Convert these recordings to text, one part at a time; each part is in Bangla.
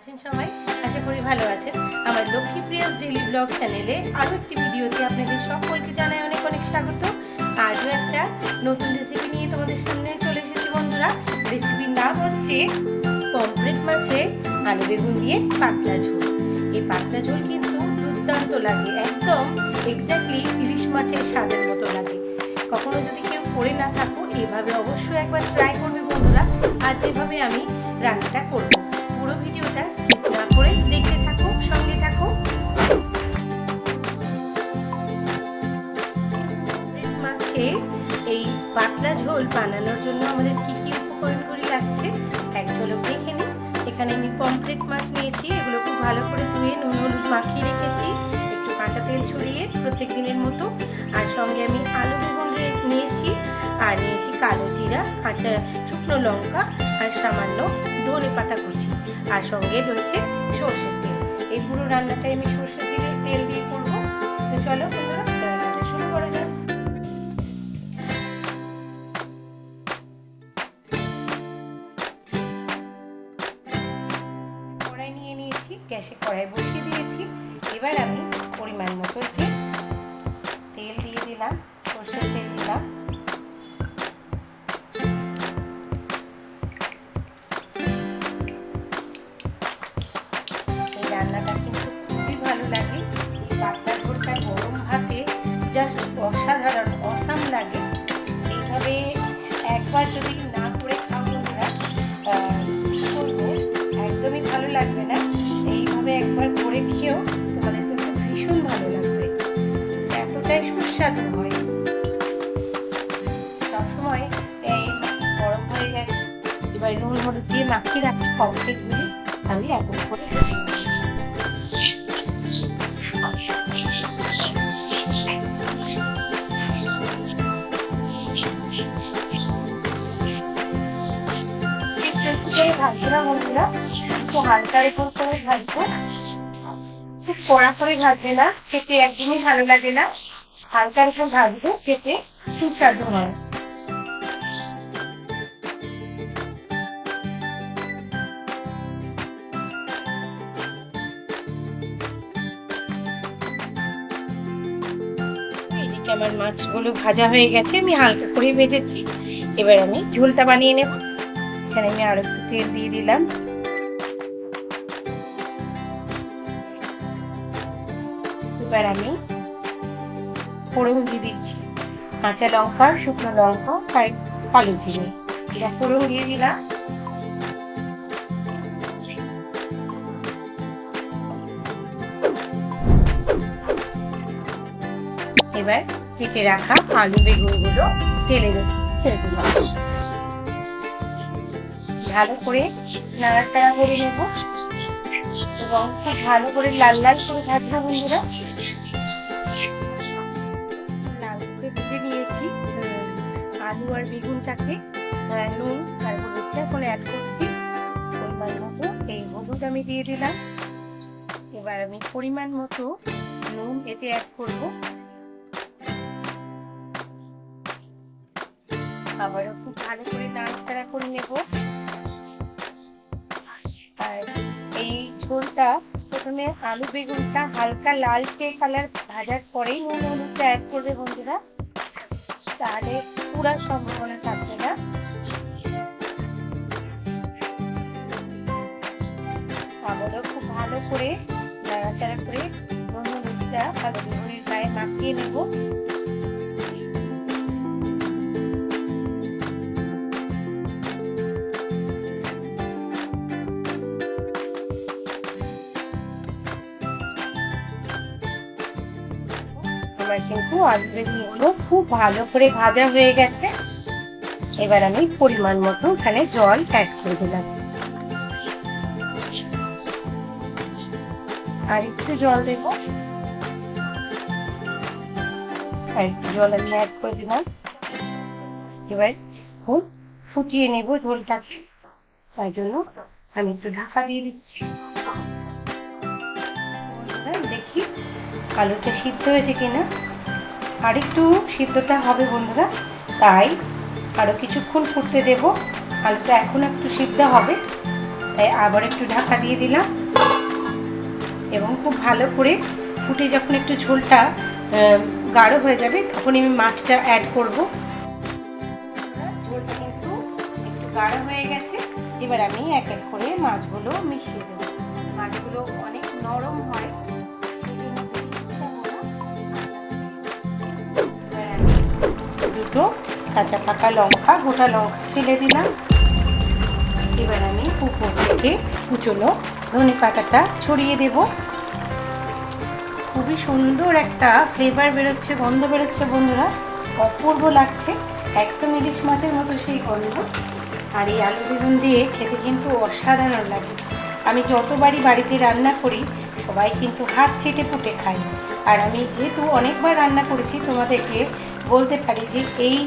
আছেন সবাই? আশা করি ভালো আছেন। আমার লক্ষ্মী প্রিয়াস ডেলি ব্লগ চ্যানেলে আরও একটি ভিডিওতে আপনাদের সকলকে জানাই অনেক অনেক স্বাগত। আজও একটা নতুন রেসিপি নিয়ে তোমাদের সামনে চলে এসেছি বন্ধুরা। রেসিপির নাম হচ্ছে পমফ্রেট মাছে আলু বেগুন দিয়ে পাতলা ঝোল। এই পাতলা ঝোল কিন্তু দুর্দান্ত লাগে, একদম এক্স্যাক্টলি ইলিশ মাছের স্বাদের মতো লাগে। কখনো যদি কেউ করে না থাকো, এভাবে অবশ্যই একবার ট্রাই করবে বন্ধুরা। আর যেভাবে আমি রান্নাটা করব। পুরো ভিডিওটা স্কিপ না করে দেখতে থাকো, সঙ্গে থাকো। মাছে এই পাতলা ঝোল বানানোর জন্য আমাদের কি কি উপকরণগুলি লাগছে এক ঝলক দেখে নিই এখানে আমি পমফ্রেট মাছ নিয়েছি এগুলো খুব ভালো করে ধুয়ে নুন হলুদ মাখিয়ে রেখেছি। একটু কাঁচা তেল ছড়িয়ে প্রত্যেক দিনের মতো। আর সঙ্গে আমি আলু নিয়েছি। আর নিয়েছি কালো জিরা, কাঁচা শুকনো লঙ্কা আর সামান্য ধনে পাতা কুচি। আর সঙ্গে রয়েছে সর্ষের তেল। এই পুরো রান্নাটাই আমি সর্ষের তেলে তেল দিয়ে করব। তো চলো কড়াই নিয়ে নিয়েছি, গ্যাসে কড়াই বসিয়ে দিয়েছি। এবার আমি পরিমাণ মতো তেল দিয়ে দিলাম। সর্ষের তেল জাস্ট অসাধারণ অসাম লাগে। এইভাবে একবার যদি না করে খাও বন্ধুরা আহ, কি একদমই ভালো লাগবে না। এইভাবে একবার করে খেয়েও তোমাদের কিন্তু ভীষণ ভালো লাগবে। এতটাই সুস্বাদু হয়। সবসময় এই গরম হয়ে গেছে এবার নুন হলুদ দিয়ে মাখিয়ে রাখি কমপ্লিটগুলি আমি এখন করে ভাজবো না বন্ধুরা একটু হালকার উপর করে ভাজবো। খুব কড়া করে ভাজবে না, খেতে একদমই ভালো লাগে না। হালকার উপর ভাজবো, খেতে সুস্বাদু হয়। আমার মাছগুলো ভাজা হয়ে গেছে, আমি হালকা করে ভেজেছি। এবার আমি ঝোলটা বানিয়ে নেব। এখানে আমি আরও একটু তেল দিয়ে দিলাম এবার আমি ফোড়ন দিয়ে দিচ্ছি কাঁচা লঙ্কা শুকনো লঙ্কা আর কালো জিরে এটা ফোড়ন দিয়ে দিলাম এবার কেটে রাখা আলু বেগুনগুলো তেলে ছেড়ে দিলাম ভালো করে নাড়াচাড়া করে নেব। এবং খুব ভালো করে লাল লাল করে ভাজবো বন্ধুরা। লাল করে ভেজে নিয়েছি আলু আর বেগুনটাকে নুন আর হলুদটা এখন অ্যাড করছি। পরিমাণ মতো এই হলুদ আমি দিয়ে দিলাম। এবার আমি পরিমাণ মতো নুন এতে অ্যাড করব। আবারও খুব ভালো করে নাড়াচাড়া করে নেব। আর এই ঝোলটা প্রথমে আলু বেগুনটা হালকা লালচে কালার ভাজার পরেই নুন হলুদটা অ্যাড করবে বন্ধুরা। তাহলে পুরা সম্ভাবনা থাকবে না। আবারও খুব ভালো করে নাড়াচাড়া করে নুন হলুদটা আলু বেগুনের গায়ে মাখিয়ে নেব। আমার কিন্তু আলু বেগুনগুলো খুব ভালো করে ভাজা হয়ে গেছে। এবার আমি পরিমাণ মতো এখানে জল অ্যাড করে দিলাম। আর একটু জল দেব। আর একটু জল আমি অ্যাড করে দিলাম। এবার খুব ফুটিয়ে নেব ঝোলটাকে। তাই জন্য আমি একটু ঢাকা দিয়ে দিচ্ছি। আলুটা সিদ্ধ হয়েছে কিনা? আর একটু সিদ্ধটা হবে বন্ধুরা, তাই আরও কিছুক্ষণ ফুটতে দেব। আলুটা এখন একটু সিদ্ধ হবে, তাই আবার একটু ঢাকা দিয়ে দিলাম। এবং খুব ভালো করে ফুটে যখন একটু ঝোলটা গাঢ় হয়ে যাবে, তখন আমি মাছটা অ্যাড করব। ঝোলটা কিন্তু একটু গাঢ় হয়ে গেছে, এবার আমি এক এক করে মাছগুলো মিশিয়ে দেবো। মাছগুলো অনেক নরম হয় কাঁচা পাকা লঙ্কা, গোটা লঙ্কা ফেলে দিলাম। এবার আমি উপর থেকে কুচনো ধনে পাতাটা ছড়িয়ে দেব। খুবই সুন্দর একটা ফ্লেভার বেরোচ্ছে, গন্ধ বেরোচ্ছে বন্ধুরা। অপূর্ব লাগছে, একদম ইলিশ মাছের মতো সেই গন্ধ। আর এই আলু বেগুন দিয়ে খেতে কিন্তু অসাধারণ লাগে। আমি যতবারই বাড়িতে রান্না করি, সবাই কিন্তু হাত চেটে পুটে খাই আর আমি যেহেতু অনেকবার রান্না করেছি, তোমাদেরকে বলতে পারি যে এই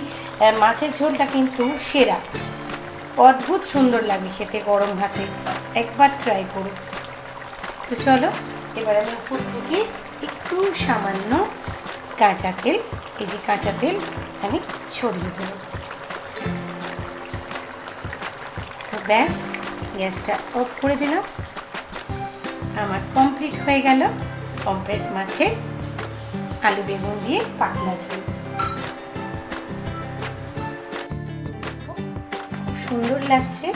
মাছের ঝোলটা কিন্তু সেরা। অদ্ভুত সুন্দর লাগে খেতে গরম ভাতে। একবার ট্রাই করো। তো চলো, এবার আমি উপর থেকে একটু সামান্য কাঁচা তেল, এই যে কাঁচা তেল আমি ছড়িয়ে দেবো। তো ব্যাস, গ্যাসটা অফ করে দিলাম। আমার কমপ্লিট হয়ে গেল। কমপ্লিট মাছের আলু বেগুন দিয়ে পাতলা ঝোল। সুন্দর লাগছে।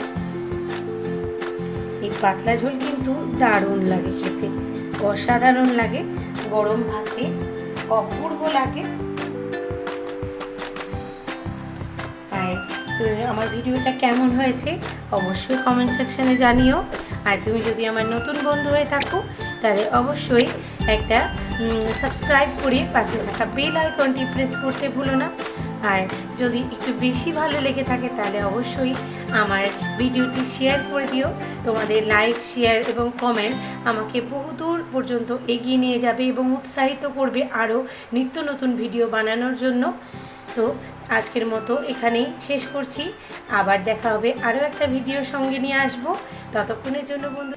এই পাতলা ঝোল কিন্তু দারুণ লাগে খেতে, অসাধারণ লাগে, গরম ভাতে অপূর্ব লাগে। আর তো আমার ভিডিওটা কেমন হয়েছে অবশ্যই কমেন্ট সেকশানে জানিও। আর তুমি যদি আমার নতুন বন্ধু হয়ে থাকো, তাহলে অবশ্যই একটা সাবস্ক্রাইব করে পাশে থাকা বেল আইকনটি প্রেস করতে ভুলো না। আর যদি একটু বেশি ভালো লেগে থাকে তাহলে অবশ্যই আমার ভিডিওটি শেয়ার করে দিও। তোমাদের লাইক, শেয়ার এবং কমেন্ট আমাকে বহুদূর পর্যন্ত এগিয়ে নিয়ে যাবে এবং উৎসাহিত করবে আরও নিত্য নতুন ভিডিও বানানোর জন্য। তো আজকের মতো এখানেই শেষ করছি। আবার দেখা হবে আরও একটা ভিডিও সঙ্গে নিয়ে আসব। ততক্ষণের জন্য বন্ধু